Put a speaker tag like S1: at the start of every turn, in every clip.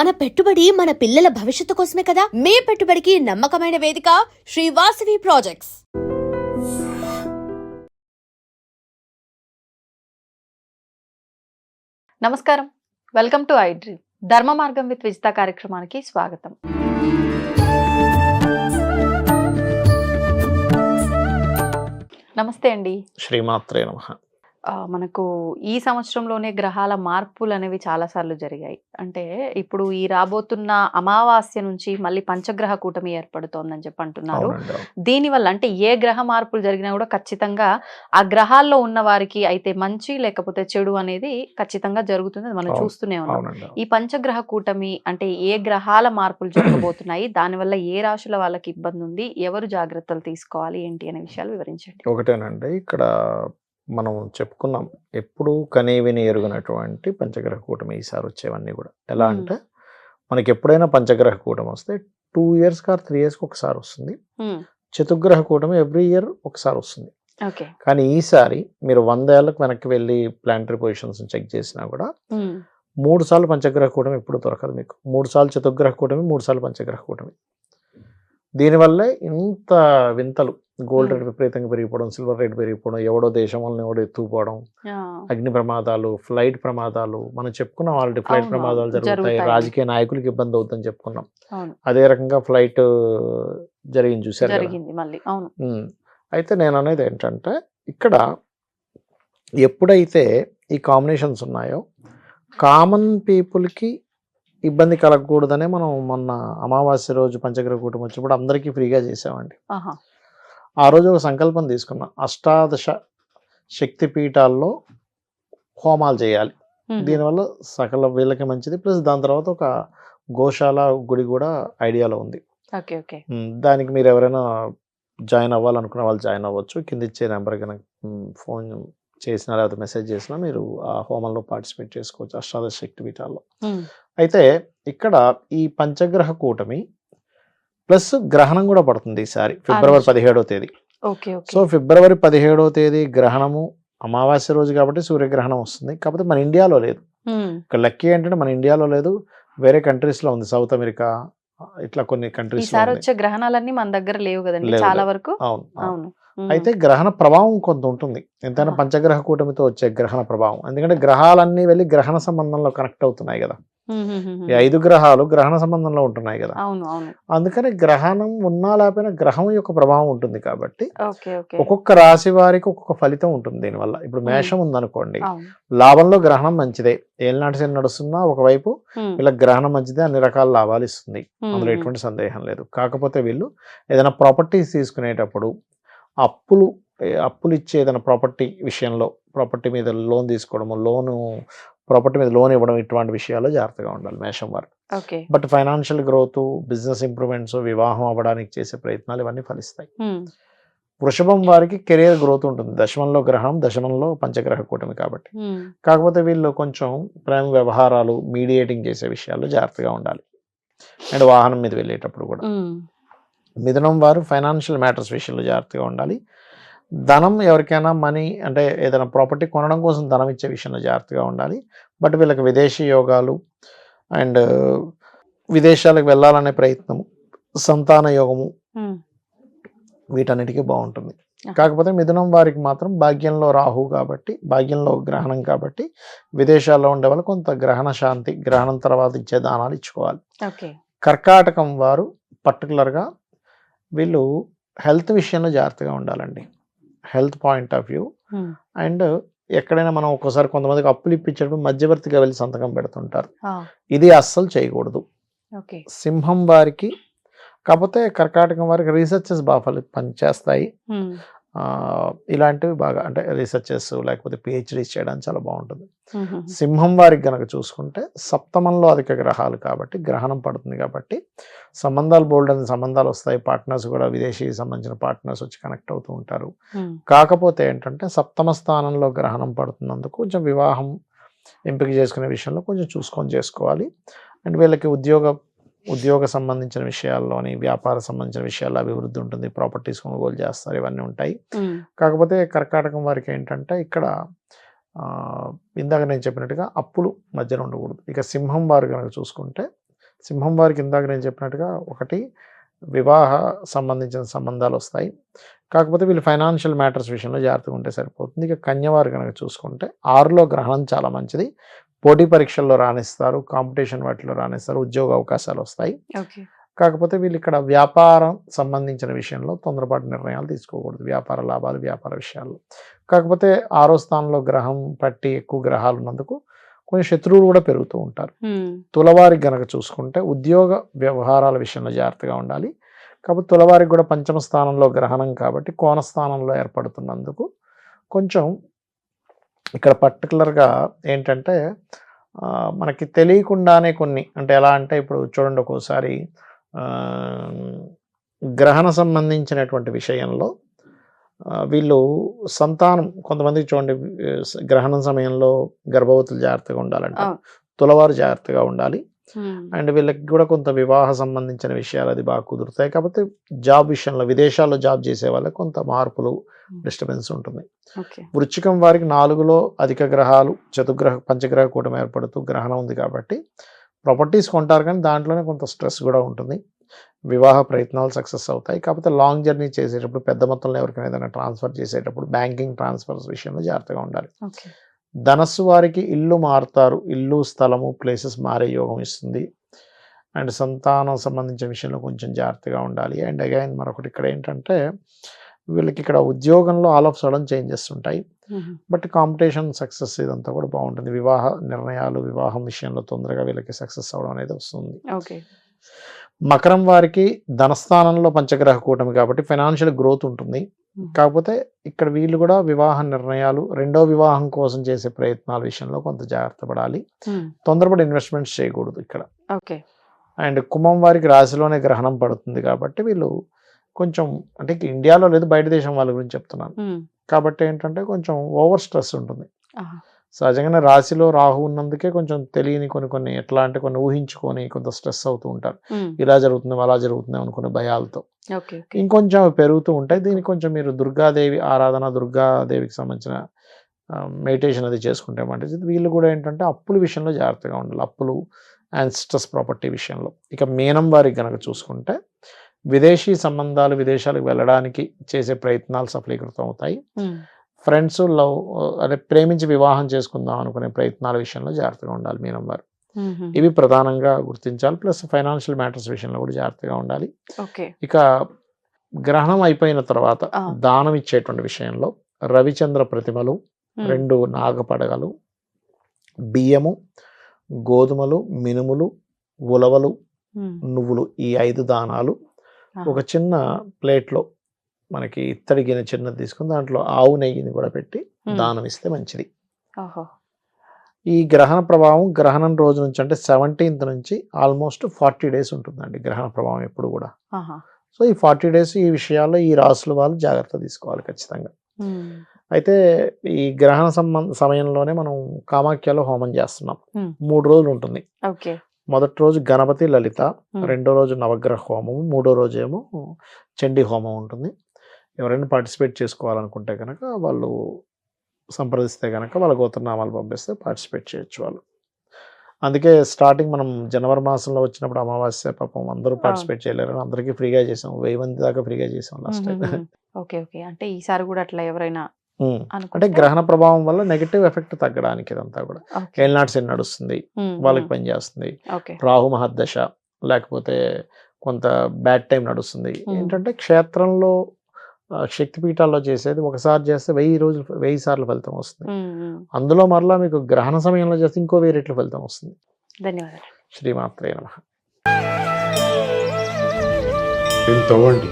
S1: మన పెట్టుబడి మన పిల్లల భవిష్యత్తు కోసమే కదా? మీ పెట్టుబడికి నమ్మకమైన వేదిక శ్రీ వాసవి ప్రాజెక్ట్స్
S2: నమస్కారం. Welcome to I dream Dharma Margam with Vijitha కార్యక్రమానికి స్వాగతం. నమస్తే అండి.
S3: శ్రీమాత్రే నమ.
S2: మనకు ఈ సంవత్సరంలోనే గ్రహాల మార్పులు అనేవి చాలా సార్లు జరిగాయి అంటే ఇప్పుడు ఈ రాబోతున్న అమావాస్య నుంచి మళ్ళీ పంచగ్రహ కూటమి ఏర్పడుతోందని చెప్పి అంటున్నారు. దీనివల్ల అంటే ఏ గ్రహ మార్పులు జరిగినా కూడా ఖచ్చితంగా ఆ గ్రహాల్లో ఉన్న వారికి అయితే మంచి లేకపోతే చెడు అనేది ఖచ్చితంగా జరుగుతుంది మనం. చూస్తూనే ఉన్నాం. ఈ పంచగ్రహ కూటమి అంటే ఏ గ్రహాల మార్పులు జరగబోతున్నాయి దానివల్ల ఏ రాశుల వాళ్ళకి ఇబ్బంది ఉంది ఎవరు జాగ్రత్తలు తీసుకోవాలి ఏంటి అనే విషయాలు వివరించండి
S3: ఒకటేనండి ఇక్కడ మనం చెప్పుకున్నాం. ఎప్పుడు కనేవిని ఎరుగినటువంటి పంచగ్రహ కూటమి ఈసారి వచ్చేవన్నీ కూడా. ఎలా. అంటే మనకి ఎప్పుడైనా పంచగ్రహ కూటమి వస్తే టూ ఇయర్స్ కార్ త్రీ ఇయర్స్కి ఒకసారి వస్తుంది. చతుర్గ్రహ కూటమి ఎవ్రీ ఇయర్ ఒకసారి వస్తుంది. కానీ ఈసారి మీరు వంద ఏళ్ళకి వెనక్కి వెళ్ళి ప్లానటరీ పొజిషన్స్ చెక్ చేసినా కూడా మూడు సార్లు పంచగ్రహ కూటమి ఎప్పుడు దొరకదు మీకు. మూడు సార్లు చతుర్గ్రహ కూటమి మూడు సార్లు పంచగ్రహ కూటమి. దీనివల్లే ఇంత వింతలు గోల్డ్. రేట్ విపరీతంగా పెరిగిపోవడం సిల్వర్ రేట్ పెరిగిపోవడం ఎవడో దేశం వల్ల ఎవడో ఎత్తుకుపోవడం అగ్ని ప్రమాదాలు ఫ్లైట్ ప్రమాదాలు మనం చెప్పుకున్నాం ఆల్రెడీ ఫ్లైట్ ప్రమాదాలు. జరుగుతాయి. రాజకీయ నాయకులకి ఇబ్బంది అవుతుందని చెప్పుకున్నాం అదే రకంగా ఫ్లైట్ జరిగింది చూసారు. అయితే నేను అనేది ఏంటంటే ఇక్కడ ఎప్పుడైతే ఈ కాంబినేషన్స్ ఉన్నాయో కామన్ పీపుల్కి ఇబ్బంది కలగకూడదనే మనం మొన్న అమావాస్య రోజు పంచగ్రహ కూటమి వచ్చినప్పుడు అందరికీ ఫ్రీగా చేసామండి ఆ రోజు ఒక సంకల్పం తీసుకున్నాం. అష్టాదశ శక్తి పీఠాల్లో హోమాలు చేయాలి. దీనివల్ల సకల వీళ్ళకి మంచిది. ప్లస్ దాని తర్వాత ఒక గోశాల గుడి కూడా ఐడియాలో ఉంది.
S2: Okay okay.
S3: ఉమ్, దానికి మీరు ఎవరైనా జాయిన్ అవ్వాలనుకున్న వాళ్ళు జాయిన్ అవ్వచ్చు. కింద ఇచ్చే నెంబర్ కనుక ఫోన్ చేసినా లేకపోతే మెసేజ్ చేసినా మీరు ఆ హోమంలో పార్టిసిపేట్ చేసుకోవచ్చు అష్టాదశ శక్తి పీఠాల్లో. అయితే ఇక్కడ ఈ పంచగ్రహ కూటమి ప్లస్ గ్రహణం కూడా పడుతుంది ఈసారి ఫిబ్రవరి
S2: రోజు.
S3: పదిహేడవ తేదీ సో ఫిబ్రవరి పదిహేడవ తేదీ గ్రహణము అమావాస్య రోజు కాబట్టి సూర్యగ్రహణం వస్తుంది కాకపోతే మన ఇండియాలో లేదు. ఇక్కడ లక్కీ ఏంటంటే మన ఇండియాలో లేదు వేరే కంట్రీస్లో ఉంది సౌత్ అమెరికా ఇట్లా కొన్ని కంట్రీస్
S2: ఈసారి. వచ్చే గ్రహణాలన్నీ మన దగ్గర లేవు కదండి చాలా. వరకు
S3: అవును అవును. అయితే గ్రహణ ప్రభావం కొంత ఉంటుంది ఎంతైనా. పంచగ్రహ కూటమితో వచ్చే గ్రహణ ప్రభావం ఎందుకంటే గ్రహాలన్నీ వెళ్ళి గ్రహణ సంబంధంలో కనెక్ట్ అవుతున్నాయి కదా ఈ ఐదు గ్రహాలు గ్రహణ సంబంధంలో ఉంటున్నాయి కదా. అందుకని గ్రహణం ఉన్నా లేకపోయినా గ్రహం యొక్క ప్రభావం ఉంటుంది కాబట్టి ఒక్కొక్క రాశి వారికి ఒక్కొక్క ఫలితం ఉంటుంది దీనివల్ల. ఇప్పుడు మేషం ఉందనుకోండి లాభంలో గ్రహణం మంచిదే. ఏళ్ళనాటి శని నడుస్తున్నా ఒకవైపు. వీళ్ళకి గ్రహణం మంచిదే అన్ని రకాల లాభాలు ఇస్తుంది. అందులో. ఎటువంటి సందేహం లేదు. కాకపోతే వీళ్ళు ఏదైనా ప్రాపర్టీస్ తీసుకునేటప్పుడు అప్పులు అప్పులు ఇచ్చే ఏదైనా ప్రాపర్టీ విషయంలో ప్రాపర్టీ మీద లోన్ తీసుకోవడము లోను ప్రాపర్టీ మీద లోన్ ఇవ్వడం ఇటువంటి విషయాల్లో జాగ్రత్తగా ఉండాలి మేషం వారు. But financial growth business improvements వివాహం అవ్వడానికి చేసే ప్రయత్నాలు ఇవన్నీ ఫలిస్తాయి. వృషభం వారికి కెరియర్ గ్రోత్ ఉంటుంది. దశమంలో గ్రహం దశమంలో పంచగ్రహ కూటమి కాబట్టి. కాకపోతే వీళ్ళు కొంచెం ప్రేమ వ్యవహారాలు మీడియేటింగ్ చేసే విషయాల్లో జాగ్రత్తగా ఉండాలి. అండ్ వాహనం మీద వెళ్ళేటప్పుడు కూడా. మిథునం వారు ఫైనాన్షియల్ మ్యాటర్స్ విషయంలో జాగ్రత్తగా ఉండాలి. ధనం ఎవరికైనా మనీ అంటే ఏదైనా ప్రాపర్టీ కొనడం కోసం ధనం ఇచ్చే విషయంలో జాగ్రత్తగా ఉండాలి. బట్ వీళ్ళకి విదేశీ యోగాలు అండ్ విదేశాలకు వెళ్ళాలనే ప్రయత్నం సంతాన యోగము. వీటన్నిటికీ బాగుంటుంది. కాకపోతే మిథునం వారికి మాత్రం భాగ్యంలో రాహు కాబట్టి భాగ్యంలో గ్రహణం కాబట్టి విదేశాల్లో ఉండే వాళ్ళు కొంత గ్రహణ శాంతి గ్రహణం తర్వాత ఇచ్చే దానాలు ఇచ్చుకోవాలి. కర్కాటకం వారు పర్టికులర్గా వీళ్ళు హెల్త్ విషయంలో జాగ్రత్తగా ఉండాలండి. Health point of view. And ఎక్కడైనా మనం ఒక్కోసారి కొంతమందికి అప్పులు ఇప్పించేటప్పుడు మధ్యవర్తిగా వెళ్ళి సంతకం పెడుతుంటారు. ఇది అస్సలు చేయకూడదు.
S2: ఓకే.
S3: సింహం వారికి కాకపోతే కర్కాటకం వారికి రీసెర్చెస్ బాగా పనిచేస్తాయి. ఇలాంటివి బాగా అంటే రీసెర్చెస్ లేకపోతే పిహెచ్డీస్ చేయడానికి చాలా బాగుంటుంది. సింహం వారికి గనక చూసుకుంటే సప్తమంలో అధిక గ్రహాలు కాబట్టి గ్రహణం పడుతుంది కాబట్టి సంబంధాలు బోల్డ్ అని సంబంధాలు వస్తాయి పార్ట్నర్స్ కూడా విదేశీ సంబంధించిన పార్ట్నర్స్ వచ్చి కనెక్ట్ అవుతూ ఉంటారు. కాకపోతే ఏంటంటే సప్తమ స్థానంలో గ్రహణం పడుతున్నందుకు కొంచెం వివాహం ఎంపిక చేసుకునే విషయంలో కొంచెం చూసుకొని చేసుకోవాలి అండ్ వీళ్ళకి ఉద్యోగ ఉద్యోగ సంబంధించిన విషయాల్లోని వ్యాపార సంబంధించిన విషయాల్లో అభివృద్ధి ఉంటుంది ప్రాపర్టీస్ కొనుగోలు చేస్తారు ఇవన్నీ ఉంటాయి. కాకపోతే కర్కాటకం వారికి ఏంటంటే ఇక్కడ ఇందాక నేను చెప్పినట్టుగా అప్పులు మధ్యలో ఉండకూడదు. ఇక సింహం వారు కనుక చూసుకుంటే సింహం వారికి ఇందాక నేను చెప్పినట్టుగా ఒకటి వివాహ సంబంధించిన సంబంధాలు వస్తాయి. కాకపోతే వీళ్ళు ఫైనాన్షియల్ మ్యాటర్స్ విషయంలో జాగ్రత్తగా ఉంటే సరిపోతుంది. ఇక కన్యవారు కనుక చూసుకుంటే ఆరులో గ్రహణం చాలా మంచిది. పోటీ పరీక్షల్లో రాణిస్తారు కాంపిటీషన్ వాటిలో రాణిస్తారు ఉద్యోగ అవకాశాలు వస్తాయి. కాకపోతే వీళ్ళు ఇక్కడ వ్యాపారం సంబంధించిన విషయంలో తొందరపాటు నిర్ణయాలు తీసుకోకూడదు. వ్యాపార లాభాలు వ్యాపార విషయాల్లో. కాకపోతే ఆరో స్థానంలో గ్రహం పట్టి ఎక్కువ గ్రహాలు ఉన్నందుకు కొంచెం శత్రువులు కూడా పెరుగుతూ ఉంటారు. తులవారికి గనక చూసుకుంటే ఉద్యోగ వ్యవహారాల విషయంలో జాగ్రత్తగా ఉండాలి. కాబట్టి తులవారికి కూడా పంచమ స్థానంలో గ్రహణం కాబట్టి కోణ స్థానంలో ఏర్పడుతున్నందుకు కొంచెం ఇక్కడ పర్టికులర్గా ఏంటంటే మనకి తెలియకుండానే కొన్ని అంటే ఎలా అంటే ఇప్పుడు చూడండి ఒక్కోసారి గ్రహణ సంబంధించినటువంటి విషయంలో వీళ్ళు సంతానం కొంతమందికి చూడండి గ్రహణం సమయంలో గర్భవతులు జాగ్రత్తగా ఉండాలంటే. తులవారు జాగ్రత్తగా ఉండాలి అండ్ వీళ్ళకి కూడా కొంత వివాహ సంబంధించిన విషయాలు అది బాగా కుదురుతాయి. కాకపోతే జాబ్ విషయంలో విదేశాల్లో జాబ్ చేసే వాళ్ళకి కొంత మార్పులు డిస్టర్బెన్స్ ఉంటుంది. వృచ్చికం వారికి నాలుగులో అధిక గ్రహాలు చతుగ్రహ పంచగ్రహ కూటమి ఏర్పడుతూ గ్రహణం ఉంది కాబట్టి ప్రాపర్టీస్ కొంటారు కానీ దాంట్లోనే కొంత స్ట్రెస్ కూడా ఉంటుంది. వివాహ ప్రయత్నాలు సక్సెస్ అవుతాయి. కాకపోతే లాంగ్ జర్నీ చేసేటప్పుడు పెద్ద మొత్తంలో ఎవరికైనా ఏదైనా ట్రాన్స్ఫర్ చేసేటప్పుడు బ్యాంకింగ్ ట్రాన్స్ఫర్స్ విషయంలో జాగ్రత్తగా ఉండాలి. ధనస్సు వారికి ఇల్లు మారుతారు. ఇల్లు స్థలము ప్లేసెస్ మారే యోగం ఇస్తుంది. అండ్ సంతానం సంబంధించిన విషయంలో కొంచెం జాగ్రత్తగా ఉండాలి. అండ్ అగైన్ మరొకటి ఇక్కడ ఏంటంటే వీళ్ళకి ఇక్కడ ఉద్యోగంలో ఆల్ ఆఫ్ సడన్ చేంజెస్ ఉంటాయి. బట్ కాంపిటీషన్ సక్సెస్ ఇదంతా కూడా బాగుంటుంది. వివాహ నిర్ణయాలు వివాహం విషయంలో తొందరగా వీళ్ళకి సక్సెస్ అవడం అనేది వస్తుంది.
S2: ఓకే.
S3: మకరం వారికి ధనస్థానంలో పంచగ్రహ కూటమి కాబట్టి ఫైనాన్షియల్ గ్రోత్ ఉంటుంది. కాకపోతే ఇక్కడ వీళ్ళు కూడా వివాహ నిర్ణయాలు రెండో వివాహం కోసం చేసే ప్రయత్నాల విషయంలో కొంత జాగ్రత్త పడాలి. తొందరపడి ఇన్వెస్ట్మెంట్స్ చేయకూడదు ఇక్కడ.
S2: ఓకే.
S3: అండ్ కుంభం వారికి రాశిలోనే గ్రహణం పడుతుంది కాబట్టి వీళ్ళు కొంచెం అంటే ఇండియాలో లేదు బయట దేశం వాళ్ళ గురించి చెప్తున్నాను. కాబట్టి ఏంటంటే కొంచెం ఓవర్ స్ట్రెస్ ఉంటుంది. సహజంగానే రాశిలో రాహు ఉన్నందుకే కొంచెం తెలియని కొన్ని కొన్ని ఎట్లా అంటే కొన్ని ఊహించుకొని కొంత స్ట్రెస్ అవుతూ ఉంటారు. ఇలా జరుగుతుంది అలా జరుగుతుంది అనుకునే భయాలతో. ఇంకొంచెం పెరుగుతూ ఉంటాయి. దీనికి కొంచెం మీరు దుర్గాదేవి ఆరాధన దుర్గాదేవికి సంబంధించిన మెడిటేషన్ అది చేసుకుంటే మంచిది. వీళ్ళు కూడా ఏంటంటే అప్పుల విషయంలో జాగ్రత్తగా ఉండాలి. అప్పులు అండ్ స్ట్రెస్ ప్రాపర్టీ విషయంలో. ఇక మీనం వారికి కనుక చూసుకుంటే విదేశీ సంబంధాలు విదేశాలకు వెళ్ళడానికి చేసే ప్రయత్నాలు సఫలీకృతం అవుతాయి ఫ్రెండ్స్ లవ్ అదే ప్రేమించి వివాహం చేసుకుందాం అనుకునే ప్రయత్నాల విషయంలో జాగ్రత్తగా ఉండాలి మీనం వారు ఇవి ప్రధానంగా గుర్తించాలి. ప్లస్ ఫైనాన్షియల్ మ్యాటర్స్ విషయంలో కూడా జాగ్రత్తగా ఉండాలి. ఇక గ్రహణం అయిపోయిన తర్వాత. దానం ఇచ్చేటువంటి విషయంలో రవిచంద్ర ప్రతిమలు రెండు నాగపడగలు బియ్యము గోధుమలు మినుములు ఉలవలు నువ్వులు ఈ ఐదు దానాలు ఒక చిన్న ప్లేట్లో మనకి ఇత్తడి గిన్నె చిన్నది తీసుకుని దాంట్లో ఆవు నెయ్యిని కూడా పెట్టి దానం ఇస్తే మంచిది. ఈ గ్రహణ ప్రభావం గ్రహణం రోజు నుంచి అంటే సెవెంటీన్త్ నుంచి ఆల్మోస్ట్ ఫార్టీ డేస్ ఉంటుందండి గ్రహణ ప్రభావం ఎప్పుడు కూడా. సో ఈ ఫార్టీ డేస్ ఈ విషయాల్లో ఈ రాసుల వాళ్ళు జాగ్రత్త తీసుకోవాలి ఖచ్చితంగా. అయితే ఈ గ్రహణ సంబంధ సమయంలోనే మనం కామాఖ్యలో హోమం చేస్తున్నాం. మూడు రోజులు ఉంటుంది.
S2: ఓకే.
S3: మొదటి రోజు గణపతి లలిత. రెండో రోజు నవగ్రహ హోమం మూడో రోజు ఏమో చండీ హోమం ఉంటుంది. ఎవరైనా పార్టిసిపేట్ చేసుకోవాలనుకుంటే కనుక వాళ్ళు సంప్రదిస్తే కనుక వాళ్ళ గోత్రనామాలు పంపిస్తే పార్టిసిపేట్ చేయొచ్చు వాళ్ళు. అందుకే స్టార్టింగ్ మనం జనవరి మాసంలో వచ్చినప్పుడు అమావాస్య పాపం అందరూ పార్టిసిపేట్ చేయలేరు అందరికీ ఫ్రీగా చేసాం. వెయ్యి మంది దాకా ఫ్రీగా చేసాం లాస్ట్ టైం.
S2: Okay okay. అంటే ఈసారి కూడా అట్లా ఎవరైనా
S3: అంటే గ్రహణ ప్రభావం వల్ల నెగటివ్ ఎఫెక్ట్ తగ్గడానికి ఇదంతా కూడా. ఏళ్ళనాటి శని నడుస్తుంది. వాళ్ళకి. పనిచేస్తుంది. రాహు మహర్దశ లేకపోతే కొంత బ్యాడ్ టైం నడుస్తుంది. ఏంటంటే క్షేత్రంలో శక్తిపీఠాల్లో చేసేది ఒకసారి చేస్తే వెయ్యి రోజులు వెయ్యి సార్లు ఫలితం వస్తుంది. అందులో మరలా మీకు గ్రహణ సమయంలో చేస్తే ఇంకో వెయ్యి రెట్ల ఫలితం వస్తుంది.
S2: ధన్యవాదాలు.
S3: శ్రీమాత్రే నమ.
S4: తవ్వండి.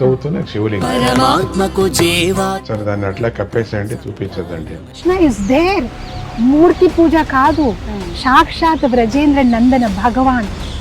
S4: తవ్వుతూనే శివలింగం.
S5: పరమాత్మకు జీవా
S4: సరే దాన్ని అట్లా కప్పేసేయండి చూపించదండి
S6: కృష్ణ ఇస్ దేర్ మూర్తి పూజ కాదు. సాక్షాత్ బ్రజేంద్ర నందన భగవాన్.